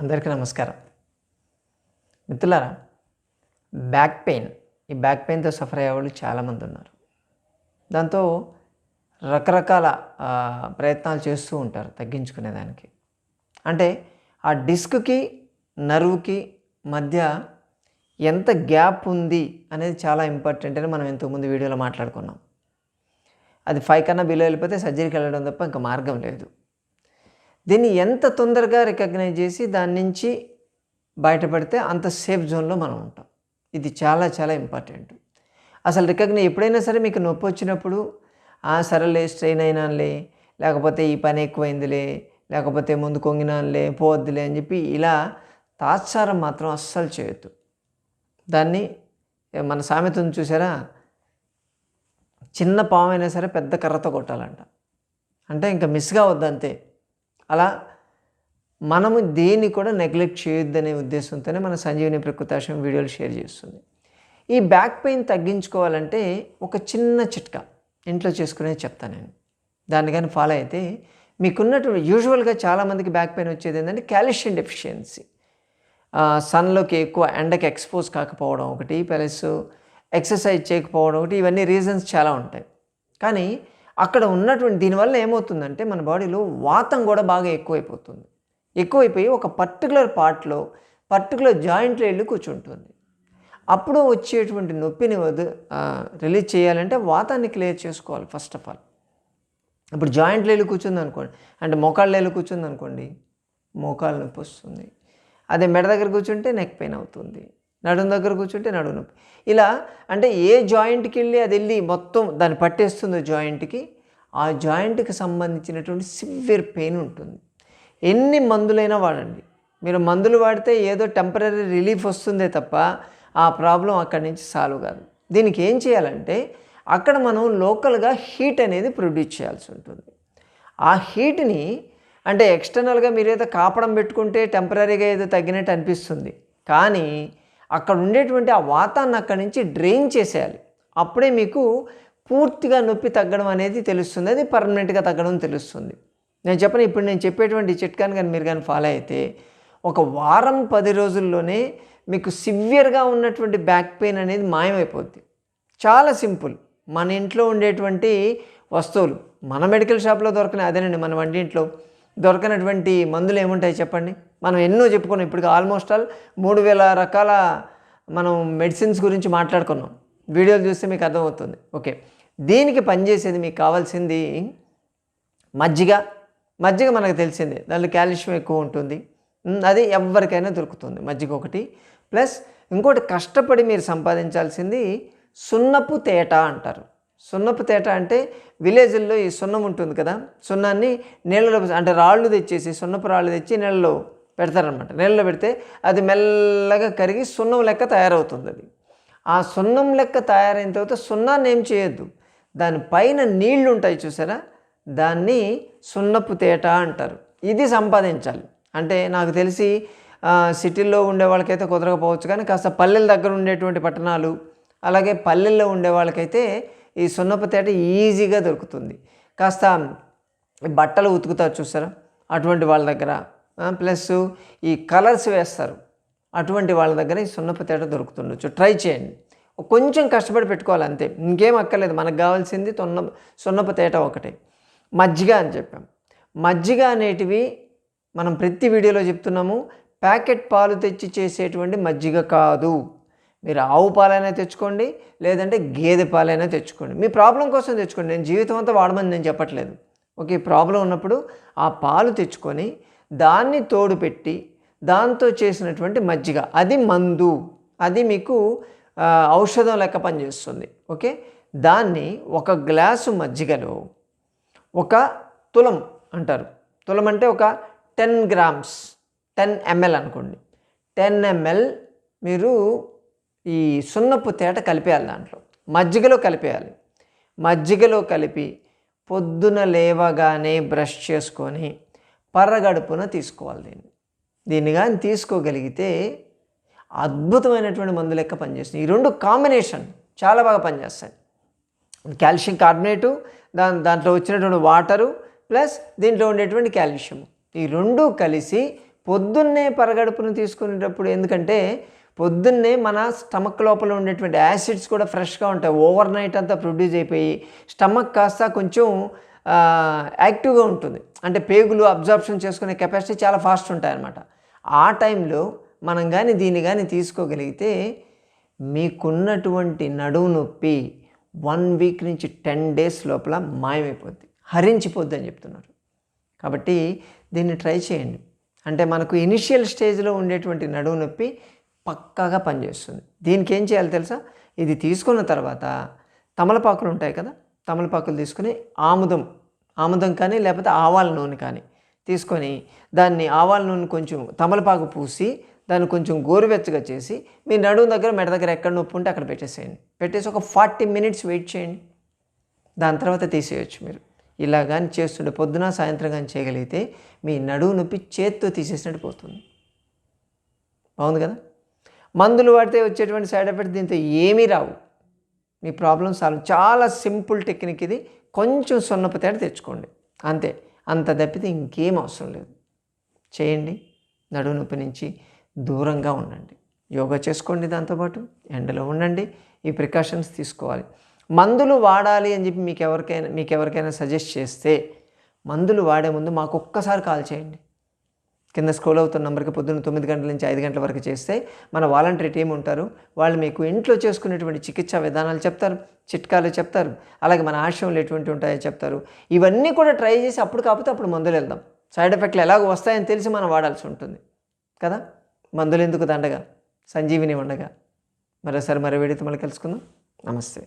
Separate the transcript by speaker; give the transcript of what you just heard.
Speaker 1: అందరికీ నమస్కారం. మిత్రులారా బ్యాక్ పెయిన్ ఈ బ్యాక్ పెయిన్తో సఫర్ అయ్యేవాళ్ళు చాలామంది ఉన్నారు. దాంతో రకరకాల ప్రయత్నాలు చేస్తూ ఉంటారు తగ్గించుకునేదానికి అంటే ఆ డిస్క్కి నర్వ్కి మధ్య ఎంత గ్యాప్ ఉంది అనేది చాలా ఇంపార్టెంట్ అని మనం ఇంతకుముందు వీడియోలో మాట్లాడుకున్నాం. అది ఫైవ్ కన్నా బిలో వెళ్ళిపోతే సర్జరీకి వెళ్ళడం తప్ప ఇంకా మార్గం లేదు. దీన్ని ఎంత తొందరగా రికగ్నైజ్ చేసి దాని నుంచి బయటపడితే అంత సేఫ్ జోన్లో మనం ఉంటాం. ఇది చాలా చాలా ఇంపార్టెంట్. అసలు రికగ్నైజ్ ఎప్పుడైనా సరే మీకు నొప్పి వచ్చినప్పుడు "ఆ, సరేలే స్ట్రెయిన్ అయినానులే లేకపోతే ఈ పని ఎక్కువైందిలే లేకపోతే ముందు కొంగినానులే పోవద్దులే అని చెప్పి ఇలా తాత్సారం మాత్రం అస్సలు చేయొద్దు. దాన్ని మన సామెతను చూసారా? చిన్న పాము అయినా సరే పెద్ద కర్రతో కొట్టాలంట. అంటే ఇంకా మిస్గా వద్దంతే అలా మనము దేన్ని కూడా నెగ్లెక్ట్ చేయొద్దనే ఉద్దేశంతోనే మన సంజీవిని ప్రకృతాశం వీడియోలు షేర్ చేస్తుంది. ఈ బ్యాక్ పెయిన్ తగ్గించుకోవాలంటే ఒక చిన్న చిట్కా ఇంట్లో చేసుకునే చెప్తాను నేను. దాన్ని కానీ ఫాలో అయితే మీకున్నటువంటి యూజువల్గా చాలామందికి బ్యాక్ పెయిన్ వచ్చేది ఏంటంటే కాల్షియం డెఫిషియన్సీ సన్లోకి ఎక్కువ ఎండకి ఎక్స్పోజ్ కాకపోవడం ఒకటి ప్లస్ ఎక్సర్సైజ్ చేయకపోవడం ఒకటి ఇవన్నీ రీజన్స్ చాలా ఉంటాయి. కానీ అక్కడ ఉన్నటువంటి దీనివల్ల ఏమవుతుందంటే మన బాడీలో వాతం కూడా బాగా ఎక్కువైపోతుంది. ఎక్కువైపోయి ఒక పర్టికులర్ పార్ట్లో పర్టికులర్ జాయింట్లో వెళ్ళి కూర్చుంటుంది. అప్పుడు వచ్చేటువంటి నొప్పిని వద రిలీజ్ చేయాలంటే వాతాన్ని క్లియర్ చేసుకోవాలి ఫస్ట్ ఆఫ్ ఆల్. ఇప్పుడు జాయింట్లో వెళ్ళి కూర్చుంది అనుకోండి అంటే మోకాళ్ళు వెళ్ళి కూర్చుంది అనుకోండి మోకాలు నొప్పి వస్తుంది. అదే మెడ దగ్గర కూర్చుంటే నెక్ పెయిన్ అవుతుంది. నడుము దగ్గర కూర్చుంటే నడుము నొప్పి. ఇలా అంటే ఏ జాయింట్కి వెళ్ళి అది వెళ్ళి మొత్తం దాన్ని పట్టేస్తుందో జాయింట్కి ఆ జాయింట్కి సంబంధించినటువంటి సివియర్ పెయిన్ ఉంటుంది. ఎన్ని మందులైనా వాడండి. మీరు మందులు వాడితే ఏదో టెంపరీ రిలీఫ్ వస్తుందే తప్ప ఆ ప్రాబ్లం అక్కడి నుంచి సాల్వ్ కాదు. దీనికి ఏం చేయాలంటే అక్కడ మనం లోకల్గా హీట్ అనేది ప్రొడ్యూస్ చేయాల్సి ఉంటుంది. ఆ హీట్ని అంటే ఎక్స్టర్నల్గా మీరు ఏదో కాపడం పెట్టుకుంటే టెంపరీగా ఏదో తగ్గినట్టు అనిపిస్తుంది. కానీ అక్కడ ఉండేటువంటి ఆ వాతాన్ని అక్కడి నుంచి డ్రైన్ చేసేయాలి. అప్పుడే మీకు పూర్తిగా నొప్పి తగ్గడం అనేది తెలుస్తుంది. అది పర్మనెంట్గా తగ్గడం తెలుస్తుంది. నేను చెప్పను ఇప్పుడు నేను చెప్పేటువంటి చిట్కాని కానీ మీరు కానీ ఫాలో అయితే ఒక వారం పది రోజుల్లోనే మీకు సివియర్గా ఉన్నటువంటి బ్యాక్ పెయిన్ అనేది మాయమైపోద్ది. చాలా సింపుల్. మన ఇంట్లో ఉండేటువంటి వస్తువులు మన మెడికల్ షాప్లో దొరకని అదేనండి మన వంటింట్లో. దొరకనటువంటి మందులు ఏముంటాయి చెప్పండి? మనం ఎన్నో చెప్పుకున్నాం. ఇప్పుడు ఆల్మోస్ట్ ఆల్ మూడు వేల రకాల మనం మెడిసిన్స్ గురించి మాట్లాడుకున్నాం. వీడియోలు చూస్తే మీకు అర్థమవుతుంది. ఓకే. దీనికి పనిచేసేది మీకు కావాల్సింది మజ్జిగ. మజ్జిగ మనకు తెలిసిందే. దాంట్లో కాల్షియం ఎక్కువ ఉంటుంది. అది ఎవరికైనా దొరుకుతుంది. మజ్జిగ ఒకటి. ప్లస్ ఇంకోటి కష్టపడి మీరు సంపాదించాల్సింది సున్నపు తేట అంటారు. సున్నపు తేట అంటే విలేజ్ల్లో ఈ సున్నం ఉంటుంది కదా సున్నాన్ని నీళ్ళలో అంటే రాళ్ళు తెచ్చేసి సున్నపు రాళ్ళు తెచ్చి నీళ్ళలో పెడతారనమాట నీళ్ళలో పెడితే అది మెల్లగా కరిగి సున్నం లెక్క తయారవుతుంది అది. ఆ సున్నం లెక్క తయారైన తర్వాత సున్నాన్ని ఏం చేయొద్దు. దానిపైన నీళ్ళు ఉంటాయి చూసారా? దాన్ని సున్నపు తేట అంటారు. ఇది సంపాదించాలి. అంటే నాకు తెలిసి సిటీల్లో ఉండే వాళ్ళకైతే కుదరకపోవచ్చు కానీ కాస్త పల్లెల దగ్గర ఉండేటువంటి పట్టణాలు అలాగే పల్లెల్లో ఉండే వాళ్ళకైతే ఈ సున్నపు తేట ఈజీగా దొరుకుతుంది. కాస్త బట్టలు ఉతుకుతారు చూసారా? అటువంటి వాళ్ళ దగ్గర ప్లస్ ఈ కలర్స్ వేస్తారు. అటువంటి వాళ్ళ దగ్గర ఈ సున్నపు తేట దొరుకుతుండొచ్చు. ట్రై చేయండి. కొంచెం కష్టపడి పెట్టుకోవాలి అంతే. ఇంకేం అక్కర్లేదు. మనకు కావాల్సింది తొన్న సున్నపు తేట ఒకటే. మజ్జిగ అని చెప్పాం. మజ్జిగ అనేటివి మనం ప్రతి వీడియోలో చెప్తున్నాము. ప్యాకెట్ పాలు తెచ్చి చేసేటువంటి మజ్జిగ కాదు. మీరు ఆవు పాలైనా తెచ్చుకోండి లేదంటే గేదె పాలైనా తెచ్చుకోండి. మీ ప్రాబ్లం కోసం తెచ్చుకోండి. నేను జీవితం అంతా వాడమని నేను చెప్పట్లేదు. ఓకే ప్రాబ్లం ఉన్నప్పుడు ఆ పాలు తెచ్చుకొని దాన్ని తోడు పెట్టి దాంతో చేసినటువంటి మజ్జిగ. అది మందు. అది మీకు ఔషధం లెక్క పనిచేస్తుంది. ఓకే దాన్ని ఒక గ్లాసు మజ్జిగలో ఒక తులం అంటారు. తులం అంటే ఒక టెన్ గ్రామ్స్ టెన్ ఎంఎల్ అనుకోండి. టెన్ ఎంఎల్ మీరు ఈ సున్నపు తేట కలిపేయాలి దాంట్లో. మజ్జిగలో కలిపేయాలి. మజ్జిగలో కలిపి పొద్దున లేవగానే బ్రష్ చేసుకొని పర్రగడుపున తీసుకోవాలి దీన్ని. దీన్ని కానీ తీసుకోగలిగితే అద్భుతమైనటువంటి మందు లెక్క పనిచేస్తుంది. ఈ రెండు కాంబినేషన్ చాలా బాగా పనిచేస్తాయి. కాల్షియం కార్బోనేటు దాని దాంట్లో వచ్చినటువంటి వాటరు ప్లస్ దీంట్లో ఉండేటువంటి కాల్షియం ఈ రెండు కలిసి పొద్దున్నే పరగడుపును తీసుకునేటప్పుడు ఎందుకంటే పొద్దున్నే మన స్టమక్ లోపల ఉండేటువంటి యాసిడ్స్ కూడా ఫ్రెష్గా ఉంటాయి. ఓవర్ నైట్ అంతా ప్రొడ్యూస్ అయిపోయి స్టమక్ కాస్త కొంచెం యాక్టివ్గా ఉంటుంది. అంటే పేగులు అబ్జార్ప్షన్ చేసుకునే కెపాసిటీ చాలా ఫాస్ట్ ఉంటాయి అన్నమాట ఆ టైంలో మనం కానీ దీన్ని కానీ తీసుకోగలిగితే మీకున్నటువంటి నడుము నొప్పి వన్ వీక్ నుంచి టెన్ డేస్ లోపల మాయమైపోద్ది. హరించిపోద్ది అని చెప్తున్నారు. కాబట్టి దీన్ని ట్రై చేయండి. అంటే మనకు ఇనిషియల్ స్టేజ్లో ఉండేటువంటి నడుము నొప్పి పక్కాగా పనిచేస్తుంది. దీనికి ఏం చేయాలి తెలుసా? ఇది తీసుకున్న తర్వాత తమలపాకులు ఉంటాయి కదా తమలపాకులు తీసుకుని ఆముదం ఆముదం కానీ లేకపోతే ఆవాల నూనె కానీ తీసుకొని దాన్ని ఆవాల నూనె కొంచెం తమలపాకు పూసి దాన్ని కొంచెం గోరువెచ్చగా చేసి మీ నడుము దగ్గర మెడ దగ్గర ఎక్కడ నొప్పి ఉంటే అక్కడ పెట్టేసేయండి. పెట్టేసి ఒక ఫార్టీ మినిట్స్ వెయిట్ చేయండి. దాని తర్వాత తీసేయచ్చు మీరు. ఇలా కానీ చేస్తుండే పొద్దున సాయంత్రం కానీ చేయగలిగితే మీ నడువు నొప్పి చేత్తో తీసేసినట్టు పోతుంది. బాగుంది కదా? మందులు వాడితే వచ్చేటువంటి సైడ్ ఎఫెక్ట్ దీంతో ఏమీ రావు. మీ ప్రాబ్లమ్ సాల్వ్ చాలా సింపుల్ టెక్నిక్ ఇది. కొంచెం సున్నపు తేడా తెచ్చుకోండి. అంతే. అంత తప్పితే ఇంకేం అవసరం లేదు. చేయండి. నడువు నొప్పి నుంచి దూరంగా ఉండండి. యోగా చేసుకోండి దాంతోపాటు ఎండలో ఉండండి. ఈ ప్రికాషన్స్ తీసుకోవాలి. మందులు వాడాలి అని చెప్పి మీకు ఎవరికైనా మీకు ఎవరికైనా సజెస్ట్ చేస్తే మందులు వాడే ముందు మాకు ఒక్కసారి కాల్ చేయండి. కింద స్క్రోల్ అవుతున్న నెంబర్కి పొద్దున్న తొమ్మిది గంటల నుంచి ఐదు గంటల వరకు చేస్తే మన వాలంటరీ టీం ఉంటారు. వాళ్ళు మీకు ఇంట్లో చేసుకునేటువంటి చికిత్సా విధానాలు చెప్తారు చిట్కాలు చెప్తారు అలాగే మన ఆశయంలు ఎటువంటి ఉంటాయో చెప్తారు. ఇవన్నీ కూడా ట్రై చేసి అప్పుడు కాకపోతే అప్పుడు మందులు వెళ్దాం. సైడ్ ఎఫెక్ట్లు ఎలాగ వస్తాయని తెలిసి మనం వాడాల్సి ఉంటుంది. కదా? మందులు ఎందుకు దండగా? సంజీవిని ఉండగా మరోసారి మరో విడితే మళ్ళీ కలుసుకుందాం. నమస్తే.